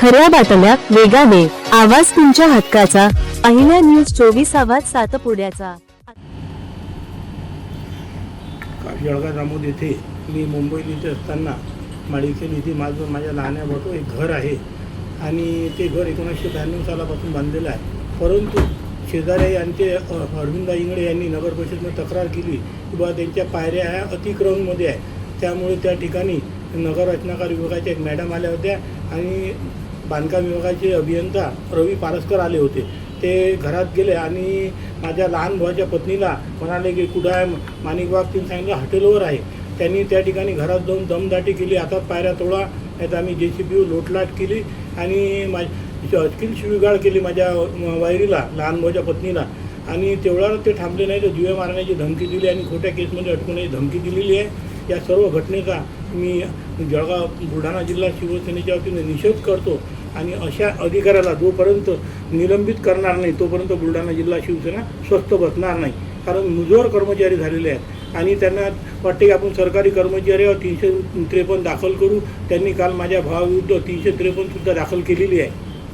खऱ्या बातम्या वेगाने. आवाज तुमच्या हक्काचा. पहिल्या न्यूज चोवीस आवाज सातपुड्याचा जळगाव जामोद येथे मी मुंबईत इथे असताना माळीखेल इथे माझं माझ्या लहान्या एक घर आहे. आणि ते घर एकोणीसशे ब्याण्णव सालापासून बांधलेलं आहे. परंतु शेजारी यांचे ते अरविंदा इंगळे यांनी नगर परिषदेमध्ये तक्रार केली की बा त्यांच्या पायऱ्या ह्या अतिक्रमणमध्ये आहे. त्यामुळे त्या ठिकाणी नगर रचनाकार विभागाच्या एक मॅडम आल्या होत्या आणि बांधकाम विभागाचे अभियंता रवी पारसकर आले होते. ते घरात गेले आणि माझ्या लहान भावाच्या पत्नीला म्हणाले की कुठं आहे माणिकबाग तिने सांगितलं हॉटेलवर आहे. त्यांनी त्या ठिकाणी घरात जाऊन दमदाटी केली. आता पायऱ्या तोडा नाही तर आम्ही जे सी बी लोटलाट केली आणि मा अचकील शिवीगाळ केली माझ्या वायरीला लहान भावाच्या पत्नीला. आणि तेवढ्यावर ते थांबले नाही तर जुवे मारण्याची धमकी दिली आणि खोट्या केसमध्ये अटकवण्याची धमकी दिलेली आहे. या सर्व घटनेचा मी जळगाव बुलढाणा जिल्हा शिवसेनेच्या वतीने निषेध करतो आणि अशा अधिकाऱ्याला जोपर्यंत निलंबित करणार नाही तोपर्यंत बुलढाणा जिल्हा शिवसेना स्वस्त बसणार नाही. कारण मुजोर कर्मचारी झालेले आहेत आणि त्यांना वाटते की आपण सरकारी कर्मचारी तीनशे त्रेपन्न दाखल करू. त्यांनी काल माझ्या भावाविरुद्ध तीनशे त्रेपन्नसुद्धा दाखल केलेली आहे.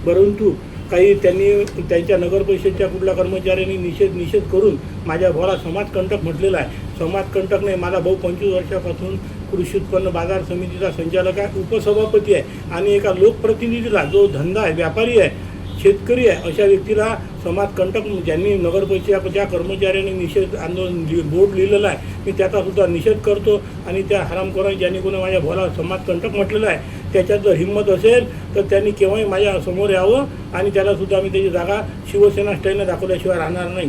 परंतु काही त्यांनी त्यांच्या नगर परिषदच्या कुठल्या कर्मचाऱ्यांनी निषेध निषेध करून माझ्या भावाला समाजकंटक म्हटलेला आहे. समाजकंटक नाही माझा भाऊ पंचवीस वर्षापासून कृषी उत्पन्न बाजार समितीचा संचालक आहे उपसभापती आहे आणि एका लोकप्रतिनिधीला जो धंदा आहे व्यापारी आहे शेतकरी आहे अशा व्यक्तीला समाजकंटक ज्यांनी नगरपरिषदाच्या कर्मचाऱ्यांनी निषेध आंदोलन लि- बोर्ड लिहिलेला आहे मी त्याचा सुद्धा निषेध करतो आणि त्या हरामखोरांनी ज्यांनी कोणी माझ्या भावाला समाजकंटक म्हटलेलं आहे त्याच्यात जर हिंमत असेल तर त्यांनी केव्हाही माझ्यासमोर यावं आणि त्याला सुद्धा मी त्याची जागा शिवसेना स्टाईलने दाखवल्याशिवाय राहणार नाही.